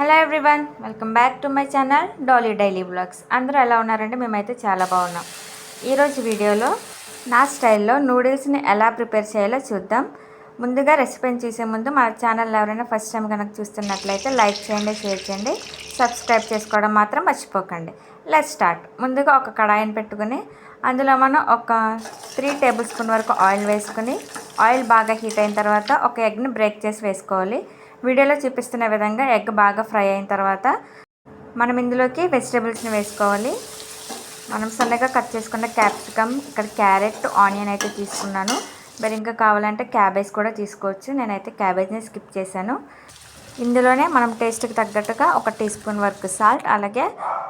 Hello everyone welcome back to my channel Dolly daily blogs అందరూ ఎలా ఉన్నారంటే మేమైతే చాలా బాగున్నాం. ఈరోజు వీడియోలో నా స్టైల్లో నూడిల్స్ని ఎలా ప్రిపేర్ చేయాలో చూద్దాం. ముందుగా రెసిపీని చూసే ముందు మా ఛానల్ ఎవరైనా ఫస్ట్ టైం కనుక చూస్తున్నట్లయితే లైక్ చేయండి షేర్ చేయండి సబ్స్క్రైబ్ చేసుకోవడం మాత్రం మర్చిపోకండి. లెట్ స్టార్ట్ ముందుగా ఒక కడాయిని పెట్టుకుని అందులో మనం ఒక త్రీ టేబుల్ స్పూన్ వరకు ఆయిల్ వేసుకుని ఆయిల్ బాగా హీట్ అయిన తర్వాత ఒక ఎగ్ని బ్రేక్ చేసి వేసుకోవాలి. వీడియోలో చూపిస్తున్న విధంగా ఎగ్ బాగా ఫ్రై అయిన తర్వాత మనం ఇందులోకి వెజిటేబుల్స్ని వేసుకోవాలి. మనం సన్నగా కట్ చేసుకున్న క్యాప్సికమ్ ఇక్కడ క్యారెట్ ఆనియన్ అయితే తీసుకున్నాను. మరి ఇంకా కావాలంటే క్యాబేజ్ కూడా తీసుకోవచ్చు. నేనైతే క్యాబేజ్ని స్కిప్ చేశాను. ఇందులోనే మనం టేస్ట్కి తగ్గట్టుగా ఒక టీ స్పూన్ వరకు సాల్ట్ అలాగే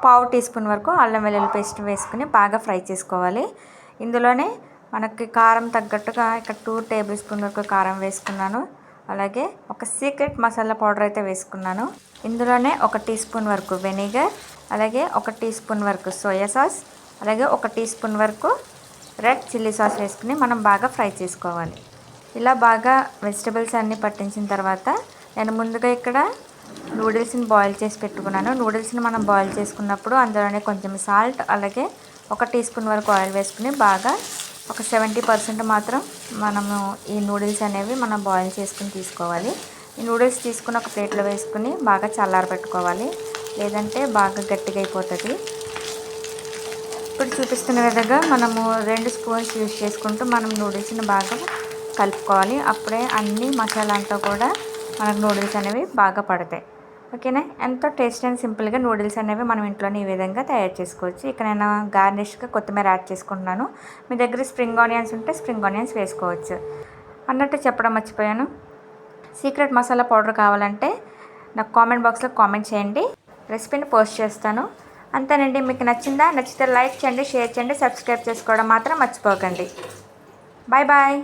పావు టీ స్పూన్ వరకు అల్లం వెల్లుల్లి పేస్ట్ వేసుకుని బాగా ఫ్రై చేసుకోవాలి. ఇందులోనే మనకి కారం తగ్గట్టుగా ఇక్కడ టూ టేబుల్ స్పూన్ వరకు కారం వేసుకున్నాను. అలాగే ఒక సీక్రెట్ మసాలా పౌడర్ అయితే వేసుకున్నాను. ఇందులోనే ఒక టీ స్పూన్ వరకు వెనిగర్ అలాగే ఒక టీ స్పూన్ వరకు సోయా సాస్ అలాగే ఒక టీ స్పూన్ వరకు రెడ్ చిల్లీ సాస్ వేసుకుని మనం బాగా ఫ్రై చేసుకోవాలి. ఇలా బాగా వెజిటబుల్స్ అన్నీ పట్టించిన తర్వాత నేను ముందుగా ఇక్కడ నూడిల్స్ని బాయిల్ చేసి పెట్టుకున్నాను. నూడిల్స్ని మనం బాయిల్ చేసుకున్నప్పుడు అందులోనే కొంచెం సాల్ట్ అలాగే ఒక టీ స్పూన్ వరకు ఆయిల్ వేసుకుని బాగా ఒక సెవెంటీ పర్సెంట్ మాత్రం మనము ఈ నూడిల్స్ అనేవి మనం బాయిల్ చేసుకుని తీసుకోవాలి. ఈ నూడిల్స్ తీసుకుని ఒక ప్లేట్లో వేసుకుని బాగా చల్లారబెట్టుకోవాలి లేదంటే బాగా గట్టిగా అయిపోతుంది. ఇప్పుడు చూపిస్తున్న విధంగా మనము రెండు స్పూన్స్ యూజ్ చేసుకుంటూ మనం నూడిల్స్ని బాగా కలుపుకోవాలి. అప్పుడే అన్ని మసాలా అంతా కూడా మనకు నూడిల్స్ అనేవి బాగా పడతాయి. ఓకేనా? ఎంతో టేస్ట్ అండ్ సింపుల్గా నూడిల్స్ అనేవి మనం ఇంట్లోనే ఈ విధంగా తయారు చేసుకోవచ్చు. ఇక్కడ నేను గార్నిష్గా కొత్తిమీర యాడ్ చేసుకుంటున్నాను. మీ దగ్గర స్ప్రింగ్ ఆనియన్స్ ఉంటే స్ప్రింగ్ ఆనియన్స్ వేసుకోవచ్చు. అన్నట్టు చెప్పడం మర్చిపోయాను. సీక్రెట్ మసాలా పౌడర్ కావాలంటే నాకు కామెంట్ బాక్స్లో కామెంట్ చేయండి. రెసిపీని పోస్ట్ చేస్తాను. అంతేనండి. మీకు నచ్చిందా? నచ్చితే లైక్ చేయండి షేర్ చేయండి సబ్స్క్రైబ్ చేసుకోవడం మాత్రం మర్చిపోకండి. Bye bye.